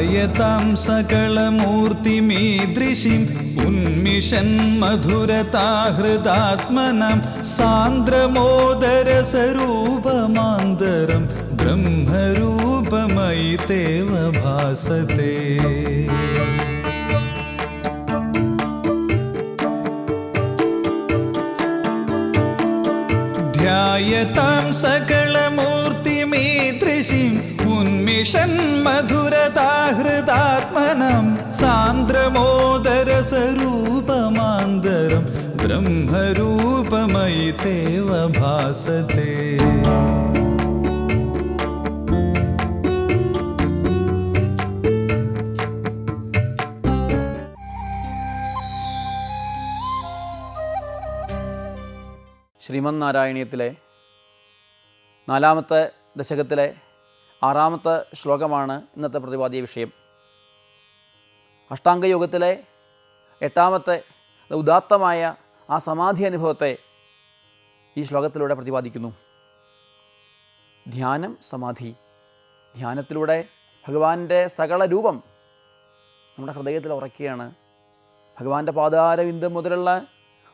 ധ്യായതാം സകളമൂർത്തിമീദൃശിം ഉന്മിഷൻ മധുരതാഹൃദാത്മനം സാന്ദ്രമോദരസരൂപമാന്തരം ബ്രഹ്മരൂപമയി തേവ ഭാസത്തെ ധ്യായതാം സകളമൂർത്തിമീദൃശിം ഉന്മിഷൻ മധുരതാഹൃദാത്മനം സാന്ദ്രമോദരസരൂപമാന്തരം ബ്രഹ്മരൂപമയി തേവ ഭാസത്തെ ശ്രീമന്നാരായണീയത്തിലെ നാലാമത്തെ ദശകത്തിലെ ആറാമത്തെ ശ്ലോകമാണ് ഇന്നത്തെ പ്രതിപാദ്യ വിഷയം. അഷ്ടാംഗയോഗത്തിലെ എട്ടാമത്തെ ഉദാത്തമായ ആ സമാധി അനുഭവത്തെ ഈ ശ്ലോകത്തിലൂടെ പ്രതിപാദിക്കുന്നു. ധ്യാനം സമാധി. ധ്യാനത്തിലൂടെ ഭഗവാന്റെ സകല രൂപം നമ്മുടെ ഹൃദയത്തിൽ ഉറക്കുകയാണ് ഭഗവാന്റെ പാതാരവിന്ദം മുതലുള്ള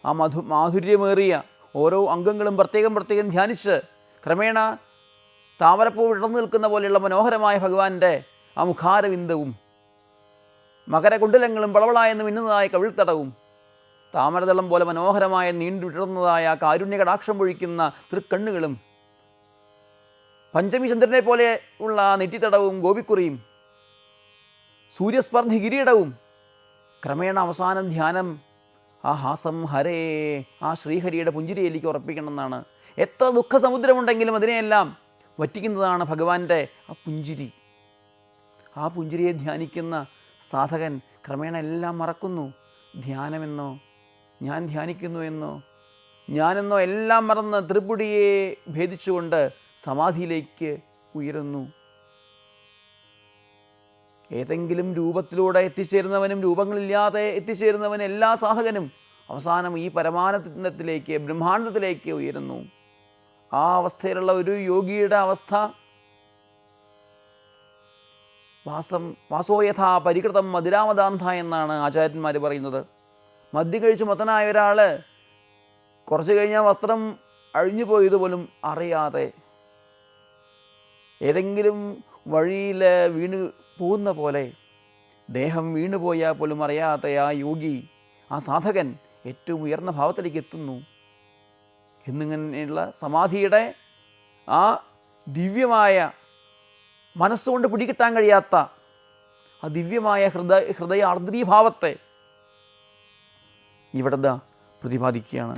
ആ മധു മാധുര്യമേറിയ ഓരോ അംഗങ്ങളും പ്രത്യേകം പ്രത്യേകം ധ്യാനിച്ച് ക്രമേണ താമരപ്പൂ വിടർന്നു നിൽക്കുന്ന പോലെയുള്ള മനോഹരമായ ഭഗവാന്റെ ആ മുഖാരവിന്ദവും മകരകുണ്ടലങ്ങളും വളവളായെന്ന് മിന്നുന്നതായ കവിൾത്തടവും താമരതളം പോലെ മനോഹരമായ നീണ്ടു വിടർന്നതായ കാരുണ്യ കടാക്ഷം പൊഴിക്കുന്ന തൃക്കണ്ണുകളും പഞ്ചമിചന്ദ്രനെ പോലെ ഉള്ള നെറ്റിത്തടവും ഗോപിക്കുറിയും സൂര്യസ്പർദ്ധി കിരീടവും ക്രമേണ അവസാനം ധ്യാനം ആ ഹാസം ഹരേ ആ ശ്രീഹരിയുടെ പുഞ്ചിരിയിലേക്ക് ഉറപ്പിക്കണമെന്നാണ് എത്ര ദുഃഖസമുദ്രമുണ്ടെങ്കിലും അതിനെയെല്ലാം വറ്റിക്കുന്നതാണ് ഭഗവാന്റെ ആ പുഞ്ചിരി. ആ പുഞ്ചിരിയെ ധ്യാനിക്കുന്ന സാധകൻ ക്രമേണ എല്ലാം മറക്കുന്നു. ധ്യാനമെന്നോ ഞാൻ ധ്യാനിക്കുന്നു എന്നോ ഞാനെന്നോ എല്ലാം മറന്ന് ത്രിപുടിയെ ഭേദിച്ചുകൊണ്ട് സമാധിയിലേക്ക് ഉയരുന്നു. ഏതെങ്കിലും രൂപത്തിലൂടെ എത്തിച്ചേരുന്നവനും രൂപങ്ങളില്ലാതെ എത്തിച്ചേരുന്നവൻ എല്ലാ സാധകനും അവസാനം ഈ പരമാനന്ദത്തിലേക്ക് ബ്രഹ്മാനന്ദത്തിലേക്ക് ഉയരുന്നു. ആ അവസ്ഥയിലുള്ള ഒരു യോഗിയുടെ അവസ്ഥ. വാസം വാസോയഥാ പരികൃതം മധുരാമദാന്ത എന്നാണ് ആചാര്യന്മാർ പറയുന്നത്. മദ്യം കഴിച്ച് മത്തനായ ഒരാൾ കുറച്ച് കഴിഞ്ഞാൽ വസ്ത്രം അഴിഞ്ഞു പോയതുപോലും അറിയാതെ ഏതെങ്കിലും വഴിയിൽ വീണ് പോകുന്ന പോലെ ദേഹം വീണുപോയാൽ പോലും അറിയാത്ത ആ യോഗി ആ സാധകൻ ഏറ്റവും ഉയർന്ന ഭാവത്തിലേക്ക് എത്തുന്നു. എന്നിങ്ങനെയുള്ള സമാധിയുടെ ആ ദിവ്യമായ മനസ്സുകൊണ്ട് പിടികിട്ടാൻ കഴിയാത്ത ആ ദിവ്യമായ ഹൃദയ ഹൃദയ ആർദ്രീഭാവത്തെ ഇവിടെ പ്രതിപാദിക്കുകയാണ്.